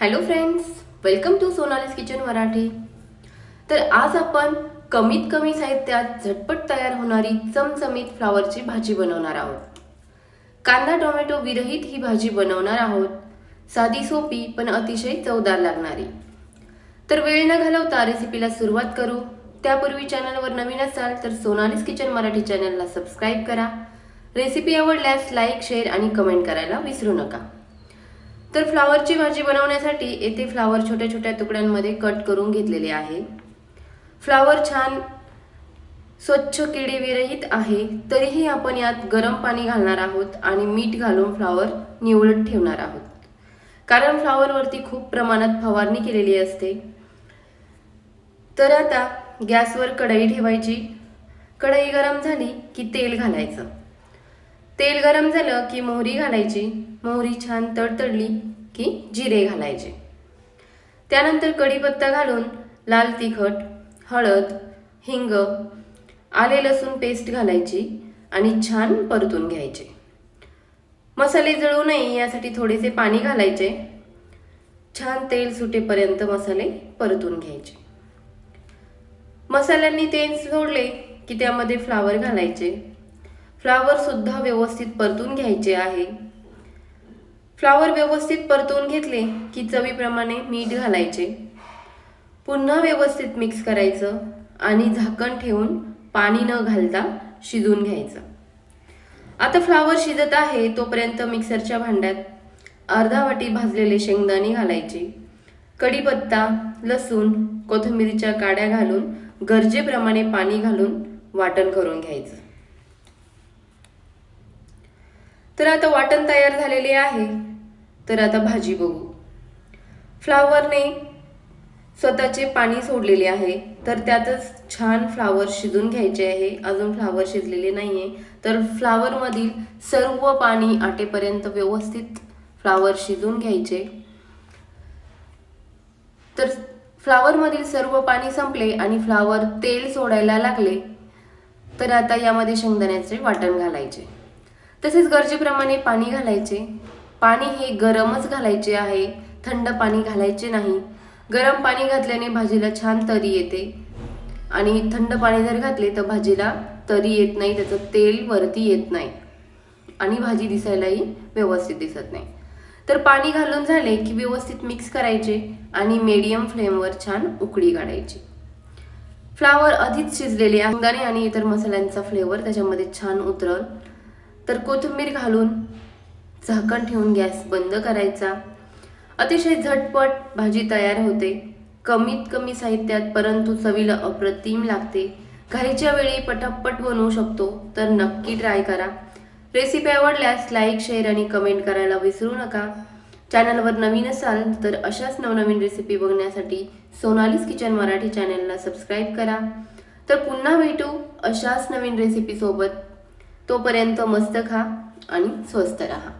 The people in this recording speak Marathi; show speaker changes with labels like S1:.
S1: Hello friends welcome to Sonali's kitchen Marathi तर आज आपण कमीत कमी साहित्यात झटपट तयार होणारी चमचमीत फ्लावरची भाजी बनवणार आहोत. कांदा टोमॅटो विरहित ही भाजी बनवणार आहोत. साधी सोपी पण अतिशय चवदार लागणारी. तर वेळ न घालवता रेसिपीला सुरुवात करू. त्यापूर्वी चॅनलवर नवीन असाल तर सोनालीस किचन मराठी चॅनलला सबस्क्राईब करा. रेसिपी आवडल्यास लाईक शेअर आणि कमेंट करायला विसरू नका. तर फ्लावरची भाजी बनवण्यासाठी येथे फ्लावर छोट्या छोट्या तुकड्यांमध्ये कट करून घेतलेले आहे. फ्लावर छान स्वच्छ किडेविरहित आहे. तरीही आपण यात गरम पाणी घालणार आहोत आणि मीठ घालून फ्लावर निवडत ठेवणार आहोत. कारण फ्लावरवरती खूप प्रमाणात फवारणी केलेली असते. तर आता गॅसवर कढई ठेवायची. कढई गरम झाली की तेल घालायचं. तेल गरम झालं की मोहरी घालायची. मोहरी छान तडतडली की जिरे घालायचे. त्यानंतर कढीपत्ता घालून लाल तिखट हळद हिंग आले लसूण पेस्ट घालायची आणि छान परतून घ्यायचे. मसाले जळू नये यासाठी थोडेसे पाणी घालायचे. छान तेल सुटेपर्यंत मसाले परतून घ्यायचे. मसाल्यांनी तेल सोडले की त्यामध्ये फ्लावर घालायचे. फ्लावरसुद्धा व्यवस्थित परतून घ्यायचे आहे. फ्लावर व्यवस्थित परतून घेतले की चवीप्रमाणे मीठ घालायचे. पुन्हा व्यवस्थित मिक्स करायचं आणि झाकण ठेवून पाणी न घालता शिजून घ्यायचं. आता फ्लावर शिजत आहे तोपर्यंत मिक्सरच्या भांड्यात अर्धा वाटी भाजलेले शेंगदाणे घालायचे. कढीपत्ता लसूण कोथिंबीरच्या काड्या घालून गरजेप्रमाणे पाणी घालून वाटण करून घ्यायचं. तर आता वाटण तयार झालेले आहे. तर आता भाजी बघू. फ्लावरने स्वतःचे पाणी सोडलेले आहे तर त्यातच छान फ्लावर शिजून घ्यायचे आहे. अजून फ्लावर शिजलेले नाही आहे तर फ्लावरमधील सर्व पाणी आटेपर्यंत व्यवस्थित फ्लावर शिजून घ्यायचे. तर फ्लावरमधील सर्व पाणी संपले आणि फ्लावर तेल सोडायला लागले तर आता यामध्ये शेंगदाण्याचे वाटण घालायचे. तसेच गरजेप्रमाणे पाणी घालायचे. पाणी हे गरमच घालायचे आहे. थंड पाणी घालायचे नाही. गरम पाणी घातल्याने भाजीला छान तरी येते. आणि थंड पाणी जर घातले तर भाजीला तरी येत नाही त्याचं तेल वरती येत नाही. आणि भाजी दिसायलाही व्यवस्थित दिसत नाही. तर पाणी घालून झाले की व्यवस्थित मिक्स करायचे आणि मीडियम फ्लेमवर छान उकळी काढायची. फ्लावर आधीच शिजलेले आहे. शेंगदाणे आणि इतर मसाल्यांचा फ्लेवर त्याच्यामध्ये छान उतरल. तर कोथिंबीर घालून झाकण ठेवून गॅस बंद करायचा. अतिशय झटपट भाजी तयार होते. कमीत कमी साहित्यात परंतु चवीला अप्रतिम लागते. घाईच्या वेळी पटापट बनवू शकतो तर नक्की ट्राय करा. रेसिपी आवडल्यास लाईक शेअर आणि कमेंट करायला विसरू नका. चॅनलवर नवीन असाल तर अशाच नवनवीन रेसिपी बघण्यासाठी सोनालीस किचन मराठी चॅनलला सबस्क्राईब करा. तर पुन्हा भेटू अशाच नवीन रेसिपीसोबत तोपर्यंत मस्त खा आणि स्वस्त रहा.